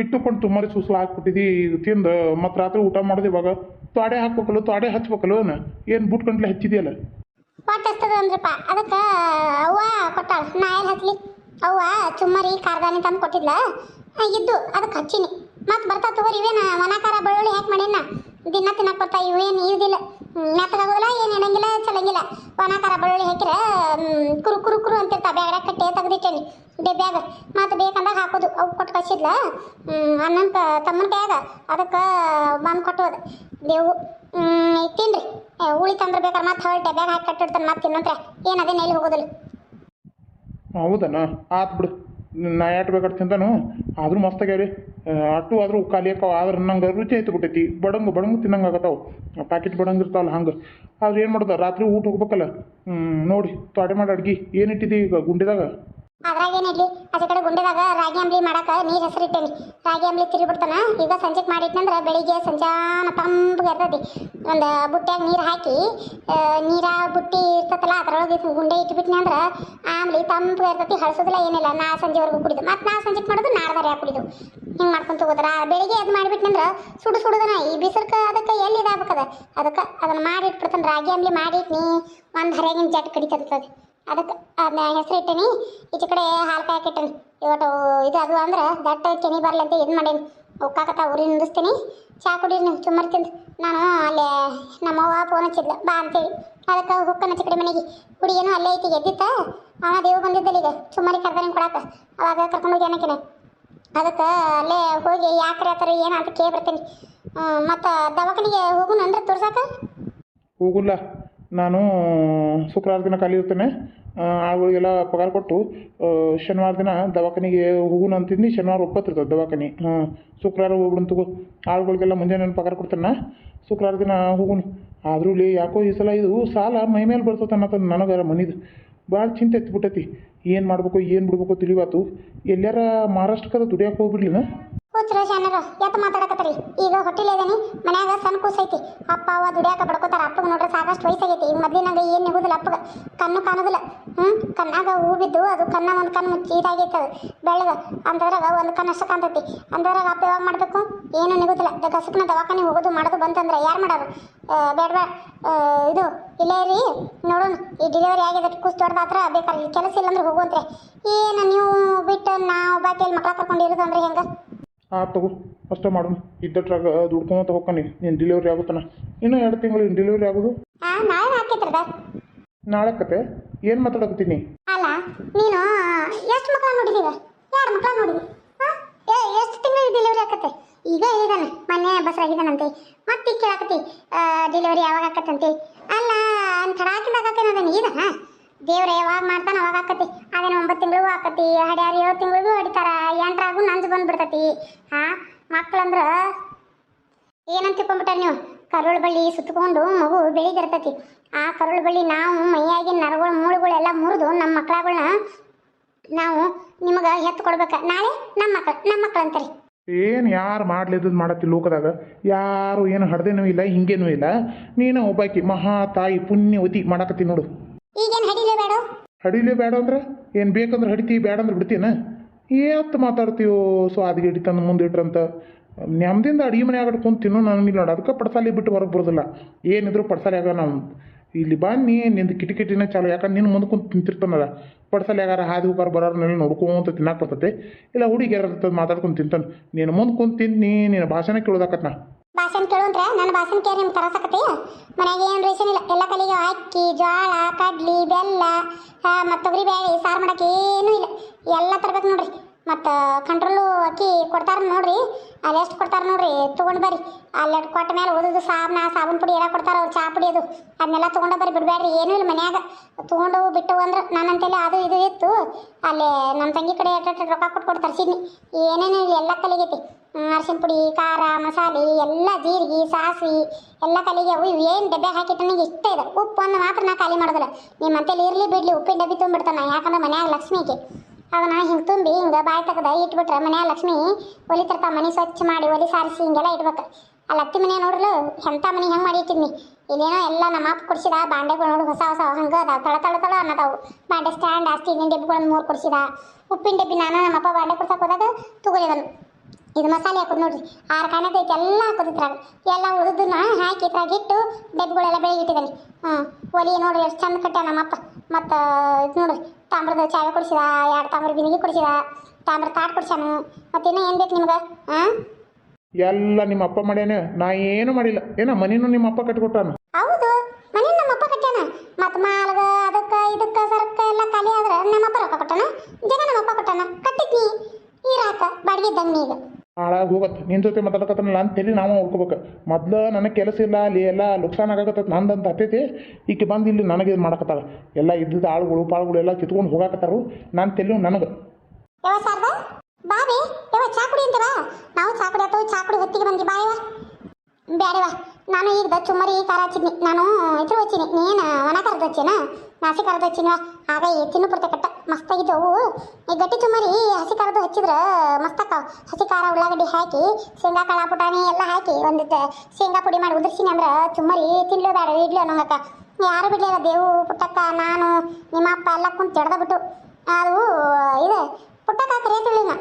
ಇಟ್ಟುಕೊಂಡು ತುಮ್ಮರಿ ಸುಸ್ಲ ಹಾಕ್ಬಿಟ್ಟಿದ್ದಿ ಇದು ತಿಂದು, ಮತ್ತೆ ರಾತ್ರಿ ಊಟ ಮಾಡೋದು ಇವಾಗ. ತ್ವಾಡೆ ಹಾಕ್ಬೇಕಲ್ಲ ತ್ವಾಡೆ ಹಚ್ಬೇಕಲ್ಲ ಏನು ಬುಟ್ ಗಂಟ್ಲೆ ಹಚ್ಚಿದೆಯಲ್ಲ? ಹೊಟ್ಟೆ ಅವ್ವ ಕೊಟ್ಟಾಳ. ಚುಮ್ಮರಿ ಕಾರ್ದಾನಿ ತಂದು ಕೊಟ್ಟಿದ್ಲ. ಇದ್ದು ಅದಕ್ಕೆ ಹಚ್ಚಿನಿ. ಮತ್ತೆ ಬರ್ತಾ ತಗೋರಿ, ಇವೇನ ಒಣಕಾರ ಬೆಳ್ಳುಳ್ಳಿ ಹಾಕಿ ಮಾಡೇನ? ದಿನ ತಿನ್ನಕ್ಕೆ ಇವು ಏನು ಇವುದಿಲ್ಲ ಮೆತ್ತಗಾಗೋದಿಲ್ಲ ಏನು ಇಡಂಗಿಲ್ಲ ಚಲಂಗಿಲ್ಲ. ಒಣಕಾರ ಬೆಳ್ಳುಳ್ಳಿ ಹಾಕಿರ ಕುರು ಕುರು ಕುರು ಅಂತಿರ್ತಾವೆ. ಬ್ಯಾಗಡ ಕಟ್ಟೆ ತೆಗ್ದಿಟ್ಟೇನಿ. ಡೆಬ್ಯಾಗ ಮತ್ತು ಬೇಕಂದಾಗ ಹಾಕೋದು. ಅವು ಕೊಟ್ಟು ಕಳಿಸಿದ್ಲ. ಅಣ್ಣನ ತಮ್ಮನ ಬ್ಯಾಗ. ಅದಕ್ಕೆ ಬಂದು ಕೊಟ್ಟೋದು. ದೇವು ತಿನ್ರಿ. ಉಳಿ ತಂದ್ರೆ ಬೇಕಾದ್ರೆ ಮತ್ತೆ ಹೊಳ್ಳಿ ಡೆಬ್ಯಾಗ ಹಾಕಿ ಕಟ್ಟಿಡ್ತಾನೆ ಮತ್ತೆ ತಿನ್ನಂತ್ರ ಏನು ಎಲ್ಲಿ ಹೋಗೋದಿಲ್ಲ. ಹೌದನ ಆತ್ ಬಿಡು. ನಾ ಯಾಟ್ ಬೇಕಾದ್ರೆ ಆದರೂ ಮಸ್ತ್ ಆಗ್ಯಾವ ರೀ ಅಟ್ಟು ಆದರೂ ಖಾಲಿ ಆಕಾವ ಆದ್ರೆ ನಂಗೆ ರುಚಿ ಆಯ್ತು ಬಿಟ್ಟೈತಿ. ಬಡಂಗು ಬಡಂಗು ತಿನ್ನಂಗೆ ಆಗತ್ತಾವ. ಪ್ಯಾಕೆಟ್ ಬಡಂಗ್ ಇರ್ತಾವಲ್ಲ ಹಂಗೆ. ಆದ್ರೆ ಏನು ಮಾಡೋದು ರಾತ್ರಿ ಊಟ ಹೋಗ್ಬೇಕಲ್ಲ. ನೋಡಿ, ತೊಡೆ ಮಾಡಿ ಅಡ್ಗೆ. ಏನು ಇಟ್ಟಿದ್ದಿ ಈಗ ಗುಂಡಿದಾಗ? ಅದ್ರಾಗ ಏನಿಡ್ಲಿ ಆಚೆ ಕಡೆ ಗುಂಡೆದಾಗ ರಾಗಿ ಅಂಬ್ಲಿ ಮಾಡಾಕ ನೀರು ಹೆಸರಿಟ್ಟೇನಿ ರಾಗಿ ಅಂಬ್ಲಿ ತಿರುಗಿಬಿಡ್ತಾನ, ಈಗ ಸಂಜೆಗೆ ಮಾಡಿಟ್ನಂದ್ರೆ ಬೆಳಿಗ್ಗೆ ಸಂಜಾನ ತಂಪಿಗೆ ಇರ್ತೈತಿ ಒಂದು ಬುಟ್ಟಿಯಾಗ ನೀರು ಹಾಕಿ ನೀರ ಬುಟ್ಟಿ ಇರ್ತತಲ್ಲ ಅದ್ರೊಳಗೆ ಗುಂಡೆ ಇಟ್ಬಿಟ್ನಿ ಅಂದ್ರೆ ಆಮ್ಲಿ ತಂಪಿಗೆ ಇರ್ತೈತಿ ಹಳಸೋದಿಲ್ಲ ಏನಿಲ್ಲ. ನಾ ಸಂಜೆವರೆಗೂ ಕುಡಿದು, ಮತ್ತೆ ನಾ ಸಂಜೆಗೆ ಮಾಡೋದು ನಾಡ್ದಾರ ಯಾಕೆ ಕುಡಿದು? ಹಿಂಗೆ ಮಾಡ್ಕೊಂತ ಹೋಗೋದ್ರ ಬೆಳಿಗ್ಗೆ ಅದು ಮಾಡಿಬಿಟ್ನಂದ್ರೆ ಸುಡು ಸುಡುದನ, ಈ ಬಿಸಿಲ್ಕ ಅದಕ್ಕೆ ಎಲ್ಲಿ ಇದಾಗಬೇಕದ ಅದಕ್ಕೆ ಅದನ್ನು ಮಾಡಿ ಇಟ್ಬಿಡ್ತಾನೆ ರಾಗಿ ಅಂಬ್ಲಿ ಮಾಡಿಟ್ನಿ, ಒಂದು ಹರಿಯಾಗಿನ ಜಟ್ ಕಡಿತಿರ್ತದೆ ಅದಕ್ಕೆ ಅದನ್ನ ಹೆಸರು ಇಟ್ಟೀನಿ. ಈಚೆ ಕಡೆ ಹಾಲು ಕಾಯಕಿಟ್ಟೀನಿ ಇವತ್ತು ಇದು ಅದು ಅಂದ್ರೆ ದಟ್ಟ ಕೆನಿ ಬರಲಿ ಅಂತ ಇದು ಮಾಡೀನಿ. ಉಕ್ಕಾಕತ್ತ ಉರಿ ನಿಂದಿಸ್ತೀನಿ ಚಾ ಕುಡೀರಿ ನೀವು ತಿಂದು. ನಾನು ಅಲ್ಲೇ ನಮ್ಮವ್ವ ಫೋನ್ ಹಚ್ಚಿದ್ಲ, ಬಾ ಅಂತೇಳಿ. ಅದಕ್ಕೆ ಹುಕ್ಕನ ಆಚೆ ಕಡೆ ಮನೆಗೆ. ಹುಡಿ, ಏನೋ ಅಲ್ಲೇ ಐತಿ, ಎದ್ದಿತ್ತ? ಅವ ದೇವ್ ಬಂದಿದ್ದಲ್ಲ ಈಗ ಸುಮ್ಮನೆ ಕರ್ದಾನೆ ಕೊಡಾಕ. ಅವಾಗ ಕರ್ಕೊಂಡು ಹೋಗಿ ಏನಕ್ಕಿನ ಅದಕ್ಕೆ ಅಲ್ಲೇ ಹೋಗಿ ಯಾಕ್ರೆ ಆತರ ಏನಾದ್ರು ಏನು ಅಂತ ಕೇಳಿ ಬರ್ತೀನಿ. ಮತ್ತು ದವಾಖಾನಿಗೆ ಹೋಗುಣ ಅಂದ್ರೆ ತೋರ್ಸಾಕ? ಹೋಗುಲ್ಲ. ನಾನು ಶುಕ್ರವಾರ ದಿನ ಖಾಲಿ ಇರ್ತೇನೆ ಆಳುಗಳಿಗೆಲ್ಲ ಪಗಾರ ಕೊಟ್ಟು ಶನಿವಾರ ದಿನ ದವಾಖಾನಿಗೆ ಹೋಗುಣ ಅಂತಿದ್ನಿ. ಶನಿವಾರ ಒಪ್ಪತ್ತಿರ್ತದೆ ದವಾಖಾನೆ. ಹಾಂ ಶುಕ್ರವಾರ ಹೋಗ್ಬಿಡು ತಗೋ ಆಳುಗಳಿಗೆಲ್ಲ ಮುಂಜಾನೆ ಪಗಾರ ಕೊಡ್ತಾನೆ. ಶುಕ್ರವಾರ ದಿನ ಹೋಗುಣ ಆದ್ರೂ ಇಲ್ಲಿ ಯಾಕೋ ಈ ಸಲ ಇದು ಸಾಲ ಮೈ ಮೇಲೆ ಬರ್ತದೆ ಅನ್ನೋದು ನನಗಾರ ಮನಿದು. ಭಾಳ ಚಿಂತೆ ಎತ್ಬಿಟ್ಟೈತಿ. ಏನು ಮಾಡಬೇಕು, ಏನು ಬಿಡ್ಬೇಕು ತಿಳಿವಾತು. ಎಲ್ಲಾರ ಮಹಾರಾಷ್ಟ್ರಕ್ಕೆ ದುಡಿಯಕ್ಕೆ ಹೋಗ್ಬಿಡ್ಲಿನ? ಕೂತ್ರು ಶಾನರು ಎತ್ತ ಮಾತಾಡಕತ್ತರಿ. ಈಗ ಹೊಟ್ಟಿಲ್ ಇದೇನಿ, ಮನ್ಯಾಗ ಸಣ್ಣ ಕೂಸೈತಿ ಅಪ್ಪ ಅವ ದುಡಿಯಾಕ ಬಡ್ಕೋತಾರ. ಅಪ್ಪಗ ನೋಡ್ರೆ ಸಾಕಷ್ಟು ವಯಸ್ಸಾಗೈತಿ. ಈಗ ಮೊದ್ಲಿನಾಗ ಏನು ನಿಗುದಿಲ್ಲ ಅಪ್ಪಗ. ಕಣ್ಣು ಕಾಣುದಿಲ್ಲ. ಹ್ಮ್? ಕಣ್ಣಾಗ ಹೂ ಬಿದ್ದು ಅದು ಕಣ್ಣ ಒಂದು ಕಣ್ಣು ಮುಚ್ಚಿ ಇದಾಗೈತೆ ಅದು. ಬೆಳಗ ಅಂದ್ರಾಗ ಒಂದು ಕಣ್ಣು ಅಷ್ಟು ಕಾಣ್ತೈತಿ. ಅಂದ್ರಾಗ ಅಪ್ಪ ಯಾವಾಗ ಮಾಡಬೇಕು? ಏನು ನಿಗುದಿಲ್ಲ. ಗಸಕ್ನ ದವಾಖಾನೆ ಹೋಗೋದು ಮಾಡೋದು ಬಂತಂದ್ರೆ ಯಾರು ಮಾಡೋರು? ಬೇಡ ಬೇಡ ಇದು, ಇಲ್ಲೇ ರೀ ನೋಡೋಣ. ಈ ಡೆಲಿವರಿ ಆಗಿದೆ ಕೂಸ್ ದೊಡ್ಡದ ಹತ್ರ ಬೇಕಾದ್ರೆ ಕೆಲಸ ಇಲ್ಲಂದ್ರೆ ಹೋಗುವಂತ್ರೆ. ಏನು ನೀವು ಬಿಟ್ಟು ನಾವು ಬಾಕಿಯಲ್ಲಿ ಮಕ್ಳ ಕರ್ಕೊಂಡು ಇರೋದು ಅಂದ್ರೆ ಹೆಂಗೆ? ಆ ತಗೋ ಅಷ್ಟೇ ಮಾಡೋಣ. ಇದ್ದಟ್ರಾಗ ದುಡ್ಕೊಂತ ಹೋಗ್ತಾನೆ ನೀನು ಡೆಲಿವರಿ ಆಗುತ್ತಾನ? ಇನ್ನೂ ಎರಡು ತಿಂಗಳು ಡೆಲಿವರಿ ಆಗೋದು? ಆ ನಾಳೆ ಹಾಕಿದ್ರದ ನಾಳೆ ಕತೆ ಏನು ಮಾತಾಡಕತ್ತೀನಿ ಅಲ್ಲ ನೀನು ಎಷ್ಟು ಮಕ್ಕಳ ನೋಡಿದೀವ ಎರಡು ಮಕ್ಕಳ ನೋಡಿದಿ? ಎಷ್ಟು ತಿಂಗಳು ಡೆಲಿವರಿ ಆಕತ್ತೆ? ಈಗ ಹೇಳಿದಾನೆ ಮೊನ್ನೆ ಬಸ್ರಾಗಿದ್ದಾನಂತೆ ಮತ್ತೆ ಕೇಳಾಕತಿ ಡೆಲಿವರಿ ಯಾವಾಗ ಆಕತ್ತಂತೆ? ಅಲ್ಲ ಅಂತ ಹಾಕಿದಾಗ ಹಾಕೇನದನ್ನ ಈಗ ದೇವ್ರ, ಯಾವಾಗ ಮಾಡ್ತಾನೆ ಅವಾಗ ಆಕತಿ ಅದೇನು ಒಂಬತ್ತು ತಿಂಗಳಿಗೂ ಆಕತಿ ಹಡ್ಯಾರು ಏಳು ತಿಂಗಳಿಗೂ ಹೊಡಿತಾರ ಎಂಟ್ರಾಗೂ ನಂಜು ಬಂದ್ಬಿಡ್ತತಿ. ಹಾ, ಮಕ್ಳಂದ್ರ ಏನಂತ ತಿಳ್ಕೊಂಬಿಟ್ಟಾರ ನೀವು? ಕರುಳು ಬಳ್ಳಿ ಸುತ್ತಕೊಂಡು ಮಗು ಬೆಳಿದಿರ್ತತಿ ಆ ಕರುಳು ಬಳ್ಳಿ ನಾವು ಮೈಯಾಗಿನ ನರಗಳು, ಮೂಳುಗಳೆಲ್ಲ ಮುರಿದು ನಮ್ಮ ಮಕ್ಕಳಗಳನ್ನ ನಾವು ನಿಮಗೆ ಎತ್ತು ಕೊಡ್ಬೇಕ. ನಾಳೆ ನಮ್ಮ ಮಕ್ಕಳು ನಮ್ಮ ಮಕ್ಕಳು ಅಂತಾರೆ ಏನು ಯಾರು ಮಾಡ್ಲಿದ್ದು ಮಾಡತ್ತಿ ಲೋಕದಾಗ? ಯಾರು ಏನು ಹಡ್ದೇನೂ ಇಲ್ಲ, ಹಿಂಗೇನೂ ಇಲ್ಲ. ನೀನು ಒಬ್ಬಾಕಿ ಮಹಾ ತಾಯಿ ಪುಣ್ಯವತಿ ಮಾಡಕತ್ತಿ ನೋಡು. ಈಗೇನು ಹಡಿಲೇ ಬೇಡ? ಹಡಿಲೇ ಬೇಡ ಅಂದ್ರೆ? ಏನು ಬೇಕಂದ್ರೆ ಹಡಿತಿ, ಬೇಡ ಅಂದ್ರೆ ಬಿಡ್ತೀನ? ಏತ್ ಮಾತಾಡ್ತೀವೋ ಸೊ ಅದಕ್ಕೆ ಹಿಡಿತಂದು ಮುಂದೆ ಇಟ್ರಂತ? ನೆಮ್ಮದಿಂದ ಅಡಿಗೆ ಮನೆ ಆಗಡೆ ಕುಂತು ತಿನ್ನೋ ಇಲ್ಲ ನೋಡಿ. ಅದಕ್ಕೆ ಪಡ್ಸಾಲಿ ಬಿಟ್ಟು ಹೊರಗೆ ಬರೋದಿಲ್ಲ. ಏನಿದ್ರು ಪಡ್ಸಾಲಿ ಆಗ ನಾವು ಇಲ್ಲಿ ಬನ್ನಿ ನಿಂದು ಕಿಟಕಿಟಿನ ಚಾಲು. ಯಾಕಂದ್ರೆ ನಿನ್ನ ಮುಂದೆ ಕುಂತು ತಿಂತಿರ್ತಾನಲ್ಲ. ಪಡ್ಸಾಲಿ ಆಗಾರ ಹಾದಿ ಹೋಗಾರ ಬರೋರ್ನೆಲ್ಲ ನೋಡ್ಕೊಂತ ತಿನ್ನಕ್ಕೆ ಬರ್ತತೆ. ಇಲ್ಲ ಹುಡುಗಿ ಯಾರು ಮಾತಾಡ್ಕೊಂಡು ತಿಂತಾನೆ? ನೀನು ಮುಂದೆ ಕುಂತು ತಿಂತೀನಿ ನೀನು ಭಾಷಣ ಕೇಳೋದಾಕತ್ ನಾ ಭಾಷಣ ಕೇಳುವಂದ್ರ ನನ್ನ ಭಾಷಣ ಕೇಳಿ ನಿಮ್ಗೆ ತರಸಕತಿ ಮನೆಗೆ ಏನು ರೇಷನ್ ಇಲ್ಲ. ಎಲ್ಲ ಕಲಿಗೆ ಅಕ್ಕಿ ಜೋಳ ಕಡ್ಲಿ, ಬೆಲ್ಲ ಮತ್ತು ತೊಗರಿ ಬೇಳೆ ಸಾರು ಮಾಡಕ್ಕೆ ಏನೂ ಇಲ್ಲ. ಎಲ್ಲ ತರ್ಬೇಕು ನೋಡ್ರಿ. ಮತ್ತು ಕಂಟ್ರೋಲು ಅಕ್ಕಿ ಕೊಡ್ತಾರೆ ನೋಡ್ರಿ. ಅಲ್ಲಿ ಎಷ್ಟು ಕೊಡ್ತಾರೆ ನೋಡ್ರಿ? ತೊಗೊಂಡು ಬರ್ರಿ. ಅಲ್ಲಿ ಕೊಟ್ಟ ಮೇಲೆ ಓದೋದು ಸಾಬನ ಸಾಬೂನು ಪುಡಿ ಎಲ್ಲ ಕೊಡ್ತಾರೆ ಅವ್ರು ಚಾ ಪುಡಿ ಅದು. ಅದನ್ನೆಲ್ಲ ತೊಗೊಂಡು ಬರ್ರಿ ಬಿಡಬೇಡ್ರಿ ಏನೂ ಇಲ್ಲ ಮನ್ಯಾಗ. ತೊಗೊಂಡು ಬಿಟ್ಟು ಅಂದ್ರೆ ನನ್ನಂತೆಲ್ಲ ಅದು ಇದು ಇತ್ತು. ಅಲ್ಲಿ ನಮ್ಮ ತಂಗಿ ಕಡೆ ಎಟ್ಟ ರೊಕ್ಕ ಕೊಟ್ಟು ಕೊಡ್ತಾರೆ ಸಿಡ್ನಿ. ಏನೇನು ಇಲ್ಲ, ಎಲ್ಲ ಕಲಿಗೈತಿ. ಅರ್ಶಿನ ಪುಡಿ, ಖಾರ, ಮಸಾಲೆ, ಎಲ್ಲ ಜೀರಿಗೆ ಸಾಸಿ ಎಲ್ಲ ಕಲಿಗೆ ಅವು ಏನು ಡಬ್ಬೆ ಹಾಕಿಟ್ಟು ನನಗೆ ಇಷ್ಟ ಇದೆ ಉಪ್ಪು ಒಂದು ಮಾತ್ರ ನಾ ಖಾಲಿ ಮಾಡೋದಿಲ್ಲ. ನಿಮ್ಮ ಅಂತೇಳಿ ಇರಲಿ ಬಿಡಲಿ, ಉಪ್ಪಿನ ಡಬ್ಬಿ ತುಂಬಿಡ್ತಾನೆ ಯಾಕಂದ್ರೆ ಮನ್ಯಾಗ ಲಕ್ಷ್ಮಿಗೆ ಅದನ್ನ ಹಿಂಗೆ ತುಂಬಿ ಹಿಂಗೆ ಬಾಯಿ ತೆಗೆದ ಇಟ್ಬಿಟ್ರೆ ಮನೆ ಲಕ್ಷ್ಮಿ ಒಲಿ ತರ್ತಾ ಮನೆ ಸ್ವಚ್ಛ ಮಾಡಿ ಒಲಿ ಸಾರಿಸಿ ಹಿಂಗೆಲ್ಲ ಇಡ್ಬೇಕು. ಆ ಅತ್ತಿ ಮನೆ ನೋಡ್ರಲ್ಲ ಎಂಥ ಮನೆ ಹೆಂಗೆ ಮಾಡಿ ಇಟ್ಟಿದ್ನಿ. ಇಲ್ಲೇನೋ ಎಲ್ಲ ನಮ್ಮ ಅಪ್ಪ ಕೊಡಿಸಿದ, ಬಾಂಡೆಗಳು ನೋಡಿ ಹೊಸ ಹೊಸ ಹಂಗೆ ಅದಾವ, ತಳ ತಳ ತಳ ಅನ್ನದಾವು. ಬಾಂಡೆ ಸ್ಟ್ಯಾಂಡ್ ಅಸ್ತಿ ಡಬ್ಬಿಗಳನ್ನು ಮೂರು ಕೊಡಿಸಿದ. ಉಪ್ಪಿನ ಡಬ್ಬಿ ನಾನು ನಮ್ಮ ಅಪ್ಪ ಬಾಂಡೆ ಕೊಡ್ಸಕ್ಕೆ ಹೋದಾಗ ತಗೊಳಿದನು ಇದು ಮಸಾಲೆ ಹಾಕೋದು ನೋಡ್ರಿ, ಆರು ಕಾಣದ ಐತೆ ಎಲ್ಲ ಹಾಕೋದು ಎಲ್ಲ ಉಳಿದನ್ನ ಹಾಕಿ ಇದ್ರಾಗ ಡಬ್ಬಿಗಳೆಲ್ಲ ಬೆಳಗ್ಗೆ ಇಟ್ಟಿದ್ದಾನೆ. ಹ್ಞೂ ಒಲಿ ನೋಡ್ರಿ ಎಷ್ಟು ಚಂದ ಕಟ್ಟ ನಮ್ಮಪ್ಪ ಮತ್ತು ಇದು ನೋಡ್ರಿ ತಾಮ್ರದ ಚಾವೆ ಕುಡಿಸಿದ ಎರಡು ತಾಮ್ರ ಬಿನಿಗೆ ಕುಡಿಸಿದ ತಾಮ್ರ ತಾಟ್ ಕುಡಿಸಾನು ಮತ್ತೆ ಇನ್ನ ಏನು ಬೇಕು ನಿಮ್ಗೆ? ಹಾಂ ಎಲ್ಲ ನಿಮ್ಮ ಅಪ್ಪ ಮಾಡ್ಯಾನ ನಾ ಏನು ಮಾಡಿಲ್ಲ. ಏನ ಮನೇನು ನಿಮ್ಮ ಅಪ್ಪ ಕಟ್ಕೊಟ್ಟಾನ? ಹೌದು ಮನೆ ನಮ್ಮಪ್ಪ ಕಟ್ಟ್ಯಾನ ಮತ್ತು ಮಾಲ್ಗ ಅದಕ್ಕೆ ಇದಕ್ಕೆ ಸರಕ್ಕೆ ಎಲ್ಲ ಖಾಲಿ ಆದ್ರೆ ನಮ್ಮಪ್ಪ ರೊಕ್ಕ ಕೊಟ್ಟಾನ? ನಮ್ಮ ಅಪ್ಪ ಕೊಟ್ಟಾನ? ಕಟ್ಟಿದ್ನಿ. ಈರಾಕ ಬಾಡಿಗೆ ಇದ್ದಂಗೆ ಈಗ ಹಾಳಾಗಿ ಹೋಗತ್ತೆ ನಿನ್ನ ಜೊತೆ ಮಾತಾಡಕತ್ತನಲ್ಲ ಅಂತ ಹೇಳಿ ನಾವು ಉಳ್ಕೋಬೇಕು ಮೊದ್ಲು ನನಗೆ ಕೆಲಸ ಇಲ್ಲ, ಅಲ್ಲಿ ಎಲ್ಲ ಲುಕ್ಸಾನ್ ಆಗಕತ್ತೈತೆ ನಂದಂತ ಹತ್ತೈತಿ ಈಕೆ ಬಂದು ಇಲ್ಲಿ ನನಗೆ ಇದು ಮಾಡಕತ್ತಾಳ. ಎಲ್ಲ ಇದ್ದಿದ್ದ ಆಳುಗಳು, ಪಾಳುಗಳು ಎಲ್ಲ ಕಿತ್ಕೊಂಡು ಹೋಗಾಕತ್ತಾರು. ನಾನು ತೆಲ್ಲು ನನಗೆ. ಯಾವ ಸಾರ್ದ ಬಾಬಿ ಯಾವ ಚಾ ಕುಡಿ ಅಂತ ಬಾ ನಾವು ಚಾ ಕುಡಿ, ಅಥವಾ ಚಾ ಕುಡಿ ಹೊತ್ತಿಗೆ ಬಂದಿ ಬಾ ಯವ್ವ. ಬ್ಯಾಡವ ನಾನು ಈಗ ಚುಮ್ಮರಿ, ಖಾರ ಹಚ್ಚಿದ್ನಿ ನಾನು ಇದ್ರ ಹಚ್ಚಿನಿ. ನೀನು ಒಣ ಕರ್ದು ಹಚ್ಚಿನ ನಾಸಿ ಆಗ ತಿನ್ನು ಮಸ್ತಾಗಿದ್ದವು. ಈ ಗಟ್ಟಿ ಚುಮ್ಮರಿ ಹಸಿ ಖಾರದ್ದು ಹಚ್ಚಿದ್ರೆ ಮಸ್ತಕ್ಕ ಹಸಿ ಖಾರ ಉಳ್ಳಾಗಡ್ಡಿ ಹಾಕಿ, ಶೇಂಗಾ ಕಾಳ ಪುಟಾಣಿ ಎಲ್ಲ ಹಾಕಿ, ಒಂದು ಶೇಂಗಾ ಪುಡಿ ಮಾಡಿ ಉದುರ್ಸಿನಿ ಅಂದ್ರೆ ಚುಮ್ಮರಿ ತಿನ್ಲೋ ಬೇಡ ಇಡ್ಲಿ ಅನ್ನೋಂಗಕ್ಕ. ಯಾರು ಬಿಡ್ಲಿಲ್ಲ ದೇವು ಪುಟ್ಟಕ್ಕ, ನಾನು, ನಿಮ್ಮ ಅಪ್ಪ ಎಲ್ಲ ಕುಂತು ಬಿಟ್ಟು ಅದು ಇದು, ಪುಟ್ಟಕ್ಕ ಕರೆಯತಿಳಿನ